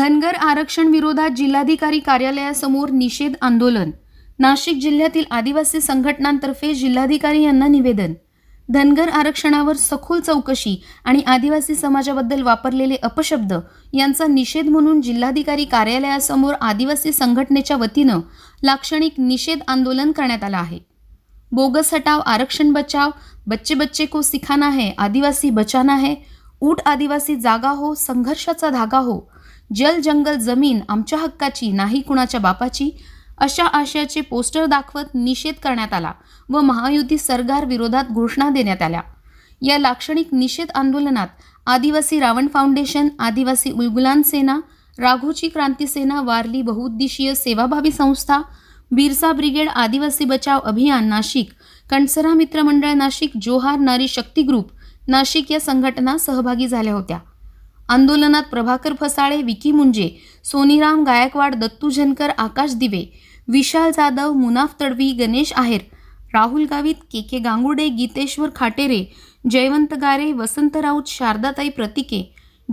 धनगर आरक्षण विरोधात जिल्हाधिकारी कार्यालयासमोर निषेध आंदोलन. नाशिक जिल्ह्यातील आदिवासी संघटनांतर्फे जिल्हाधिकारी यांना निवेदन. धनगर आरक्षणावर सखोल चौकशी आणि आदिवासी समाजाबद्दल वापरलेले अपशब्द यांचा निषेध म्हणून जिल्हाधिकारी कार्यालयासमोर आदिवासी संघटनेच्या वतीनं लाक्षणिक निषेध आंदोलन करण्यात आलं आहे. बोगस हटाव आरक्षण बचाव बच्चे बच्चे को सिखाना है आदिवासी बचाना है ऊट आदिवासी जागा हो संघर्षाचा धागा हो जल जंगल जमीन आमच्या हक्काची नाही कुणाच्या बापाची? अशा आशयाचे पोस्टर दाखवत निषेध करण्यात आला व महायुती सरकार विरोधात घोषणा देण्यात आल्या. या लाक्षणिक निषेध आंदोलनात आदिवासी रावण फाउंडेशन आदिवासी उलगुलान सेना राघोची क्रांती सेना वारली बहुउद्देशीय सेवाभावी संस्था बिरसा ब्रिगेड आदिवासी बचाव अभियान नाशिक कणसरा मित्रमंडळ नाशिक जोहार नारी शक्ती ग्रुप नाशिक या संघटना सहभागी झाल्या होत्या. आंदोलनात प्रभाकर फसाळे विकी मुंजे सोनीराम गायकवाड दत्तू झनकर आकाश दिवे विशाल जाधव मुनाफ तडवी गणेश आहेर राहुल गावित के के गांगुडे गीतेश्वर खाटेरे जयवंत गारे वसंत राऊत शारदाताई प्रतिके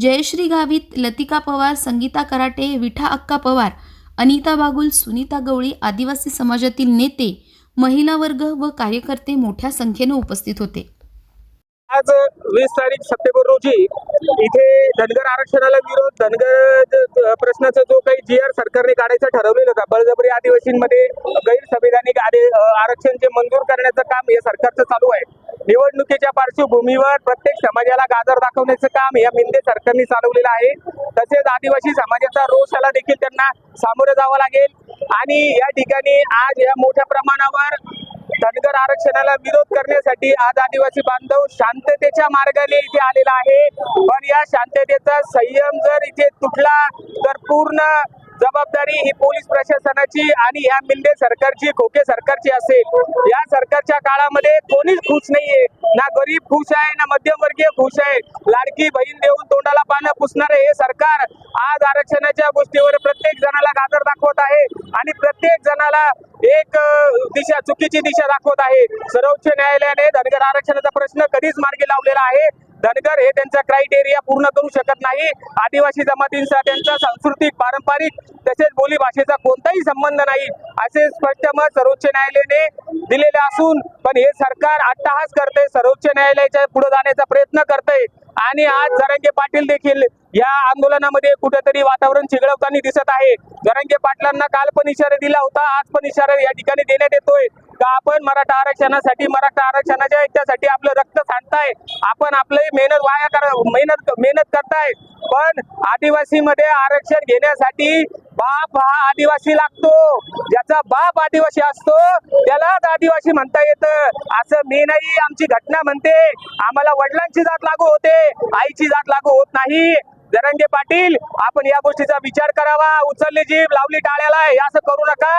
जयश्री गावित लतिका पवार संगीता कराटे विठा अक्का पवार अनिता बागुल सुनीता गवळी आदिवासी समाजातील नेते महिला वर्ग व कार्यकर्ते मोठ्या संख्येनं उपस्थित होते. आज वीस तारीख सप्टेंबर रोजी इथे धनगर आरक्षणाला विरोध धनगर प्रश्नाचा जो काही जी आर सरकारने काढायचा ठरवलेलं होता बळजबरी आदिवासींमध्ये गैरसंविधानिक आदे आरक्षण जे मंजूर करण्याचं काम हे सरकारचं चालू आहे. निवडणुकीच्या पार्श्वभूमीवर प्रत्येक समाजाला गाजर दाखवण्याचं काम या मिंदे सरकारने चालवलेलं आहे. तसेच आदिवासी समाजाचा रोषाला देखील त्यांना सामोरं जावं लागेल. आणि या ठिकाणी आज या मोठ्या प्रमाणावर धनगर आरक्षणाला विरोध करण्यासाठी आज आदिवासी बांधव शांततेच्या मार्गाने इथे आलेला आहे. पण या शांततेचा संयम जर इथे तुटला तर पूर्ण जबाबदारी ही पोलीस प्रशासनाची आणि या मिंदे सरकारची खोके सरकारची असेल. या सरकारच्या काळामध्ये कोणीच खुश नाहीये. ना गरीब खुश आहे ना मध्यमवर्गीय खुश आहे. लाडकी बहीण देऊन तोंडाला पानं पुसणारे हे सरकार आज आरक्षणाच्या गोष्टीवर प्रत्येक जणाला गाजर दाखवत आहे आणि प्रत्येक जणाला एक दिशा चुकीची दिशा दाखवत आहे. सर्वोच्च न्यायालयाने धनगर आरक्षणाचा प्रश्न कधीच मार्गी लावलेला आहे. धनगर हे त्यांचा क्रायटेरिया पूर्ण करू शकत नाही. आदिवासी जमातींचा त्यांचा सांस्कृतिक पारंपरिक तसेच बोली भाषेचा कोणताही संबंध नाही असे स्पष्ट मत सर्वोच्च न्यायालयाने दिलेले असून पण हे सरकार अट्टहास करते सर्वोच्च न्यायालयाच्या पुढे जाण्याचा प्रयत्न करते. आणि आज जरंगे पाटील देखील या आंदोलनामध्ये कुठेतरी वातावरण चिघळवताना दिसत आहे. जरंगे पाटलांना काल पण इशारा दिला होता आज पण इशारा या ठिकाणी देण्यात येतोय. का आपण मराठा आरक्षणासाठी मराठा आरक्षणाच्या याच्यासाठी आपलं रक्त सांडताय. आपण आपले मेहनत वाया कर मेहनत मेहनत करताय. पण आदिवासी मध्ये आरक्षण घेण्यासाठी बाप हा आदिवासी लागतो. ज्याचा बाप आदिवासी असतो त्यालाच आदिवासी म्हणता येतं. असं मी नाही आमची घटना म्हणते. आम्हाला वडिलांची जात लागू होते आईची जात लागू होत नाही. धनंजय पाटील आपण या गोष्टीचा विचार करावा. उचलली जीभ लावली टाळ्याला हे असं करू नका.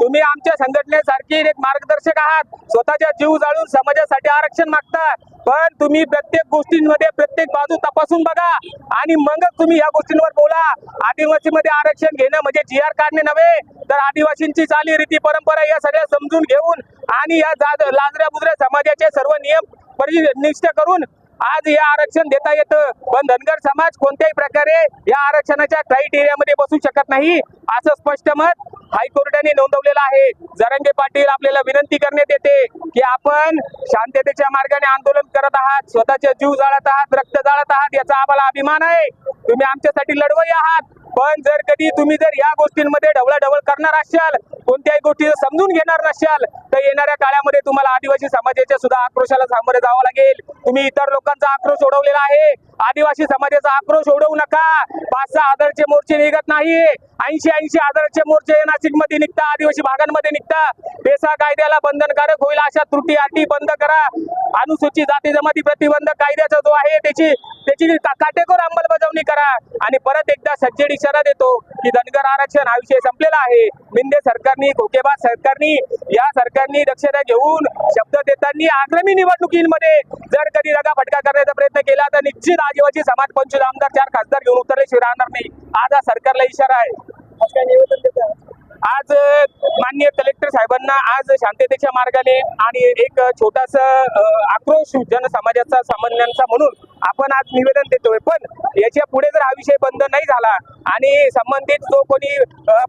तुम्ही आमच्या संघटनेसारखी एक मार्गदर्शक आहात. स्वतःच्या जीव जाळून समाजासाठी आरक्षण मागता. पण तुम्ही प्रत्येक गोष्टींमध्ये प्रत्येक बाजू तपासून बघा. आणि मगच तुम्ही या गोष्टींवर बोला. आदिवासीमध्ये आरक्षण घेणं म्हणजे जी आर काढणे नव्हे. तर आदिवासींची चाली रीती परंपरा या सगळ्या समजून घेऊन आणि या लाजऱ्या बुजऱ्या समाजाचे सर्व नियम परिनिष्ठ करून आज हे आरक्षण देता येतं. पण धनगर समाज कोणत्याही प्रकारे या आरक्षणाच्या क्रायटेरियामध्ये बसू शकत नाही असं स्पष्ट मत हायकोर्टाने नोंदवलेला आहे. जरंगे पाटील आपल्याला विनंती करण्यात येते की आपण शांततेच्या मार्गाने आंदोलन करत आहात स्वतःच्या जीव जाळत आहात रक्त जाळत आहात याचा आम्हाला अभिमान आहे. तुम्ही आमच्यासाठी लढवई आहात. पण जर कधी तुम्ही जर या गोष्टींमध्ये ढवळाढवळ करणार असाल कोणत्याही गोष्टी समजून घेणार नसाल तर येणाऱ्या काळामध्ये तुम्हाला आदिवासी समाजाच्या सुद्धा आक्रोशाला सामोरे जावं लागेल. तुम्ही इतर लोकांचा आक्रोश ओढवलेला आहे. आदिवासी समाजाचा आक्रोश ओढवू नका. पाच सहा हजारचे मोर्चे निघत नाही ऐंशी ऐंशी हजाराचे मोर्चे येणार नाशिकमध्ये निघता आदिवासी भागांमध्ये निघता. पेसा कायद्याला बंधनकारक होईल अशा त्रुटी अटी बंद करा. अनुसूचित जाती जमाती प्रतिबंधक कायद्याचा जो आहे त्याची त्याची काटेकोर अंमलबजावणी करा. आणि परत एकदा सज्जड इशारा देतो की धनगर आरक्षण हा विषय संपलेला आहे. मिंदे सरकारनी खोकेबाज सरकारनी या सरकारनी दक्षता घेऊन शब्द देताना आगामी निवडणुकीमध्ये जर कधी दगा फटका करण्याचा प्रयत्न केला तर निश्चित आदिवासी समाज पंचवीस आमदार चार खासदार घेऊन उतरल्याशिवाय राहणार नाही. आज हा सरकारला इशारा आहे. आज माननीय कलेक्टर साहेबांना आज शांततेच्या मार्गाने आणि एक छोटासा आक्रोश जनसमाजाचा सामान्यांचा म्हणून आपण आज निवेदन देतोय. पण याच्यापुढे जर हा विषय बंद नाही झाला आणि संबंधित जो कोणी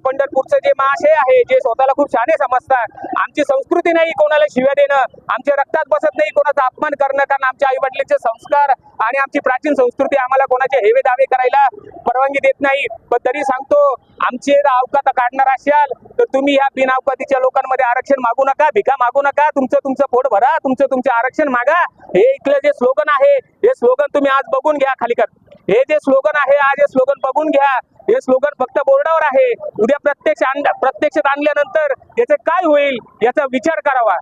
पंढरपूरचं जे महाशय आहे जे स्वतःला खूप छान समजतात आमची संस्कृती नाही कोणाला शिव्या देणं आमच्या रक्तात बसत नाही कोणाचा अपमान करणं कारण आमच्या आई वडिलांचे संस्कार आणि आमची प्राचीन संस्कृती आम्हाला कोणाचे हेवे दावे करायला परवानगी देत नाही. पण तरी सांगतो आमचे जर अवकात काढणार असाल तर तुम्ही ह्या बिनावकातीच्या लोकांमध्ये आरक्षण मागू नका भिका मागू नका तुमचं तुमचं पोट भरा तुमचं तुमचं आरक्षण मागा. हे इथलं जे स्लोगन आहे हे स्लोगन तुम्ही आज बघून घ्या खाली कर. हे जे स्लोगन आहे आज हे स्लोगन बघून घ्या हे स्लोगन फक्त बोर्डावर आहे. उद्या प्रत्यक्ष आण प्रत्यक्षात आणल्यानंतर याचं काय होईल याचा विचार करावा.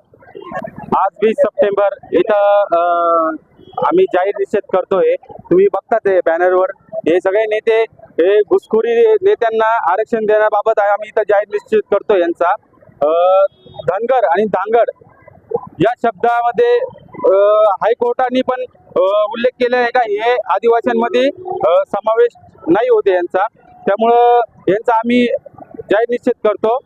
आज वीस सप्टेंबर इथं अं, आम्ही जाहीर निषेध करतोय. तुम्ही बघतात हे बॅनरवर हे सगळे नेते हे घुसखोरी नेत्यांना आरक्षण देण्याबाबत आहे. आम्ही इथं जाहीर निश्चित करतो यांचा. अं, धनगर आणि धांगड या शब्दामध्ये हायकोर्टाने पण उल्लेख केला आहे का हे आदिवासींमध्ये समावेश नाही होते यांचा. त्यामुळं यांचा आम्ही जाहीर निश्चित करतो.